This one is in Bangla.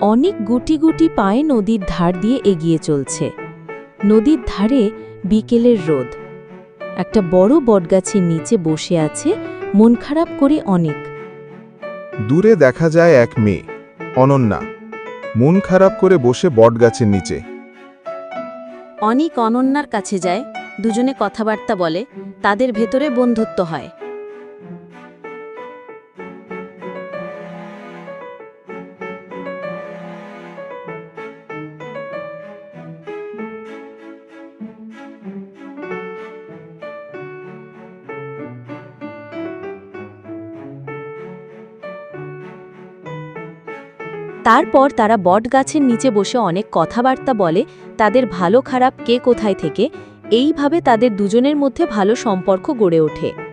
অনেক গুটি গুটি পায়ে নদীর ধার দিয়ে এগিয়ে চলছে। নদীর ধারে বিকেলের রোদ। একটা বড় বটগাছের নিচে বসে আছে মন খারাপ করে অনেক। দূরে দেখা যায় এক মেয়ে অনন্যা। মন খারাপ করে বসে বটগাছের নিচে। অনিক অনন্যার কাছে যায় দুজনে কথাবার্তা বলে তাদের ভেতরে বন্ধুত্ব হয়। তারপর তারা বট গাছের নিচে বসে অনেক কথাবার্তা বলে, তাদের ভালো খারাপ কে কোথায় থেকে, এইভাবে তাদের দুজনের মধ্যে ভালো সম্পর্ক গড়ে ওঠে।